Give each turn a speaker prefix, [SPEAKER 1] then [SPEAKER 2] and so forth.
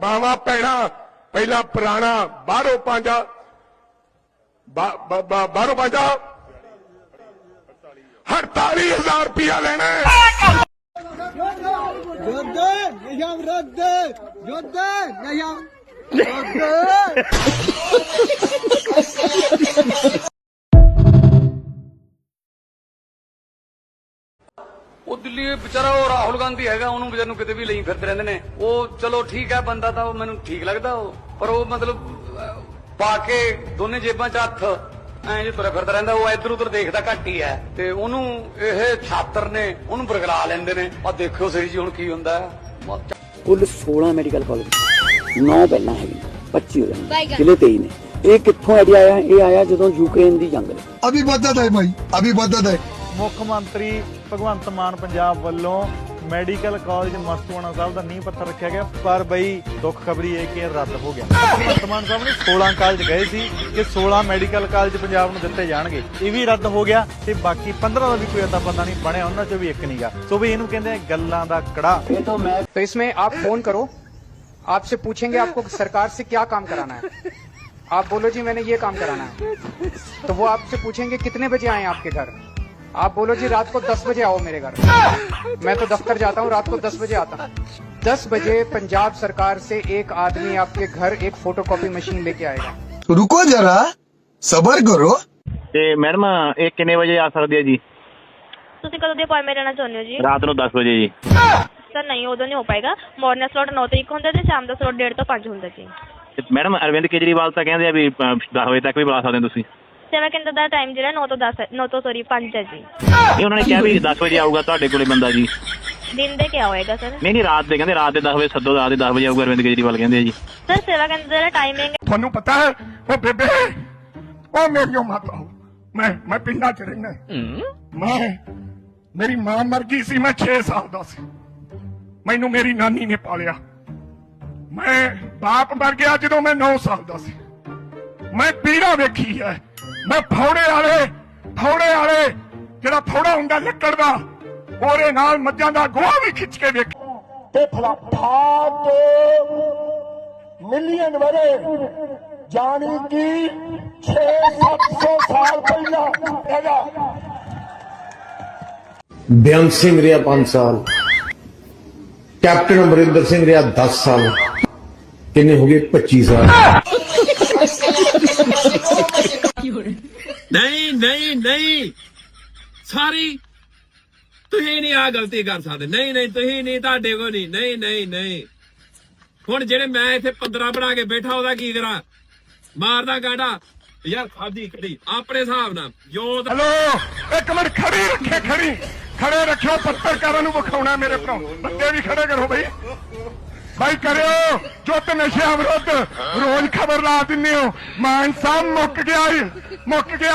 [SPEAKER 1] ਬਾਵਾ ਪੈਣਾ ਪਹਿਲਾਂ ਪੁਰਾਣਾ ਬਾਹਰੋਂ ਪੰਜਾ ਬਾ- ਬਾ- ਬਾ- ਬਾਹਰੋਂ ਪੰਜਾ 48000 ਰੁਪਇਆ ਲੈਣਾ ਹੈ।
[SPEAKER 2] Gördü, yaşam röddü, gördü, yaşam
[SPEAKER 3] ਉਹ ਦਿੱਲੀ ਵਿਚਾਰਾ ਉਹ ਰਾਹੁਲ ਗਾਂਧੀ ਹੈਗਾ ਉਹਨੂੰ ਵਿਚਾਰ ਨੂੰ ਕਿਤੇ ਵੀ ਲਈ ਫਿਰਦੇ ਰਹਿੰਦੇ ਨੇ। ਉਹ ਚਲੋ ਠੀਕ ਹੈ ਬੰਦਾ ਤਾਂ ਉਹ ਮੈਨੂੰ ਠੀਕ ਲੱਗਦਾ ਉਹ। ਪਰ ਉਹ ਮਤਲਬ ਪਾ ਕੇ ਦੋਨੇ ਜੇਬਾਂ 'ਚ ਹੱਥ ਐਂ ਜੇ ਤੁਰਿਆ ਫਿਰਦਾ ਰਹਿੰਦਾ ਉਹ ਇੱਧਰ ਉੱਧਰ ਦੇਖਦਾ ਘੱਟ ਹੀ ਹੈ। ਤੇ ਉਹਨੂੰ ਇਹ ਛਾਤਰ ਨੇ ਉਹਨੂੰ ਬਰਗਲਾ ਲੈਂਦੇ ਨੇ। ਆ ਦੇਖਿਓ ਸਰੀ ਜੀ ਹੁਣ ਕੀ ਹੁੰਦਾ।
[SPEAKER 4] ਕੁੱਲ 16 ਮੈਡੀਕਲ ਕਾਲਜ ਨੌ ਪਹਿਲਾਂ ਹੈਗੀ 25 ਹੋ ਜਾਣਗੇ ਜ਼ਿਲ੍ਹੇ 23 ਨੇ। ਇਹ ਕਿੱਥੋਂ ਆਈਡੀਆ ਆਇਆ? ਇਹ ਆਇਆ ਜਦੋਂ ਯੂਕਰੇਨ ਦੀ ਜੰਗ ਨੇ
[SPEAKER 5] ਅਭੀ ਵਾਧਾ ਦਾ ਹੈ ਭਾਈ ਅਭੀ ਵਾਧਾ ਹੈ।
[SPEAKER 6] ਮੁੱਖ ਮੰਤਰੀ ਭਗਵੰਤ ਮਾਨ ਪੰਜਾਬ ਵੱਲੋਂ ਮੈਡੀਕਲ ਕਾਲਜ ਮਸਤੂਆਣਾ ਸਾਹਿਬ ਦਾ ਨੀਂਹ ਪੱਥਰ ਰੱਖਿਆ ਗਿਆ ਪਰ ਬਈ ਦੁੱਖ ਖਬਰੀ ਇਹ ਕਿ ਇਹ ਰੱਦ ਹੋ ਗਿਆ ਭਗਵੰਤ ਮਾਨ ਸਾਹਿਬ ਨੇ 16 ਕਾਲਜ ਗਏ ਸੀ ਕਿ 16 ਮੈਡੀਕਲ ਕਾਲਜ ਪੰਜਾਬ ਨੂੰ ਦਿੱਤੇ ਜਾਣਗੇ ਇਹ ਵੀ ਰੱਦ ਹੋ ਗਿਆ ਤੇ ਬਾਕੀ 15 ਦਾ ਵੀ ਕੋਈ ਅਤਾ ਬੰਦਾ ਨਹੀਂ ਬਣਿਆ ਉਹਨਾਂ ਚੋਂ ਵੀ ਇੱਕ ਨਹੀਂਗਾ ਸੋ ਵੀ ਇਹਨੂੰ ਕਹਿੰਦੇ ਆ ਗੱਲਾਂ ਦਾ ਕੜਾ
[SPEAKER 7] तो इसमें आप फोन करो आपसे पूछेंगे आपको सरकार से क्या काम कराना है आप बोलो जी मैंने ये काम कराना है तो वो आपसे पूछेंगे कितने बजे आए आपके घर आप बोलो जी रात को 10 बजे आओ मेरे घर मैं तो दफ्तर जाता हूँ रात को 10 बजे आता हूँ 10 बजे पंजाब सरकार से एक आदमी आपके घर एक फोटोकॉपी मशीन लेके आएगा
[SPEAKER 5] रुको जरा सबर करो
[SPEAKER 8] ਤੇ ਮੈਡਮ ਇਹ ਕਿੰਨੇ ਵਜੇ ਆ ਸਕਦੀ ਹੈ ਜੀ
[SPEAKER 9] ਤੁਸੀਂ ਕਦੋਂ ਦੀ ਅਪਾਇੰਟਮੈਂਟ ਲੈਣਾ ਚਾਹੁੰਦੇ ਹੋ ਜੀ
[SPEAKER 8] ਰਾਤ ਨੂੰ 10 ਵਜੇ ਜੀ
[SPEAKER 9] ਸਰ ਨਹੀਂ ਉਦੋਂ ਨਹੀਂ ਹੋ ਪਾਏਗਾ ਮਾਰਨਿੰਗ ਸਲੋਟ 9 ਤੋਂ 1 ਹੁੰਦਾ ਤੇ ਸ਼ਾਮ ਦਾ ਸਲੋਟ 1.5 ਤੋਂ 5 ਹੁੰਦਾ ਜੀ
[SPEAKER 8] ਤੇ ਮੈਡਮ ਅਰਵਿੰਦ ਕੇਜਰੀਵਾਲ ਤਾਂ ਕਹਿੰਦੇ ਆ ਵੀ 10 ਵਜੇ ਤੱਕ ਵੀ ਬੁਲਾ ਸਕਦੇ ਹੋ ਤੁਸੀਂ
[SPEAKER 9] ਸੇਵਾ ਕੇਂਦਰ ਦਾ ਟਾਈਮ ਜਿਹੜਾ 9 ਤੋਂ 10 ਹੈ 9 ਤੋਂ ਸੌਰੀ 5 ਹੈ ਜੀ।
[SPEAKER 8] ਇਹ ਉਹਨਾਂ ਨੇ ਕਿਹਾ ਵੀ 10 ਵਜੇ ਆਊਗਾ ਤੁਹਾਡੇ ਕੋਲੇ ਬੰਦਾ ਜੀ।
[SPEAKER 9] ਦਿਨ ਦੇ ਕਿਆ ਹੋਏਗਾ ਸਰ?
[SPEAKER 8] ਨਹੀਂ ਨਹੀਂ ਰਾਤ ਦੇ ਕਹਿੰਦੇ ਰਾਤ ਦੇ 10 ਵਜੇ ਸੱਦੋ ਰਾਤ ਦੇ 10 ਵਜੇ ਆਊਗਾ ਅਰਵਿੰਦ ਕੇਜਰੀਵਾਲ ਕਹਿੰਦੇ ਆ ਜੀ।
[SPEAKER 9] ਸਰ ਸੇਵਾ ਕੇਂਦਰ ਦਾ ਟਾਈਮਿੰਗ
[SPEAKER 1] ਤੁਹਾਨੂੰ ਪਤਾ ਹੈ ਉਹ ਬੇਬੇ ਉਹ ਮੇਰੀ ਮਾਤਾ ਮੈਂ ਮੈਂ ਪਿੰਡਾਂ ਚ ਰਹਿਣਾ ਮੈਂ ਮੇਰੀ ਮਾਂ ਮਰ ਗਈ ਸੀ ਮੈਂ 6 ਸਾਲ ਦਾ ਸੀ। ਮੈਨੂੰ ਮੇਰੀ ਨਾਨੀ ਨੇ ਪਾਲਿਆ। ਮੈਂ ਬਾਪ ਮਰ ਗਿਆ ਜਦੋਂ ਮੈਂ 9 ਸਾਲ ਦਾ ਸੀ। ਮੈਂ ਪੀੜਾ ਵੇਖੀ ਹੈ। ਮੈਂ ਫੌੜੇ ਵਾਲੇ ਫੌੜੇ ਵਾਲੇ ਜਿਹੜਾ ਫੌੜਾ ਹੁੰਦਾ ਲੱਕੜ ਦਾ ਉਹਦੇ ਨਾਲ ਮੱਝਾਂ ਦਾ ਗੋਹਾ ਵੀ ਖਿੱਚ ਕੇ ਵੇਖ। ਤੇ ਫਲਾਫਾ ਤੋਂ ਮਿਲੀਅਨ ਵਰੇ ਜਾਣੀ ਕਿ 6-700 ਸਾਲ ਪਹਿਲਾਂ ਇਹਦਾ।
[SPEAKER 10] ਬੇਅੰਤ ਸਿੰਘ ਰਿਹਾ 5 ਸਾਲ ਕੈਪਟਨ ਅਮਰਿੰਦਰ ਸਿੰਘ ਰਿਹਾ 10 ਸਾਲ ਕਿੰਨੇ ਹੋ ਗਏ? 25 ਸਾਲ।
[SPEAKER 11] ਨਹੀਂ ਨਹੀਂ। ਸਾਰੀ, ਤੁਸੀਂ ਨਹੀਂ ਆ ਗਲਤੀ ਕਰ ਸਕਦੇ। ਨਹੀਂ ਨਹੀਂ, ਤੁਸੀਂ ਨਹੀਂ, ਤੁਹਾਡੇ ਕੋ ਨਹੀਂ। ਨਹੀਂ ਨਹੀਂ ਨਹੀਂ। ਹੁਣ ਜਿਹੜੇ ਮੈਂ ਇੱਥੇ 15 ਬਣਾ ਕੇ ਬੈਠਾ, ਉਹਦਾ ਕੀ ਕਰਾਂ? ਮਾਰਦਾ ਗਾਂਡਾ। ਯਾਰ, ਖਾਦੀ ਖੜੀ। ਆਪਣੇ ਹਿਸਾਬ ਨਾਲ। ਜੋ
[SPEAKER 1] ਹਲੋ, ਇੱਕ ਮਿੰਟ ਖੜੀ ਰੱਖੇ, ਖੜੀ। ਖੜੇ ਰੱਖਿਓ, ਪੱਤਰਕਾਰਾਂ ਨੂੰ ਵਿਖਾਉਣਾ ਮੇਰੇ ਭਰਾ। ਬੰਦੇ ਵੀ ਖੜੇ ਕਰੋ ਬਈ। ਬਾਈ, ਕਰਿਓ। ਜੁੱਤ ਨਸ਼ਿਆਂ ਵਿਰੁੱਧ ਰੋਜ਼ ਖਬਰ ਲਾ ਦਿੰਦੇ ਹੋ। ਮਾਨ ਸਾਹਿਬ ਮੁੱਕ ਗਿਆ ਮੁੱਕ ਗਿਆ।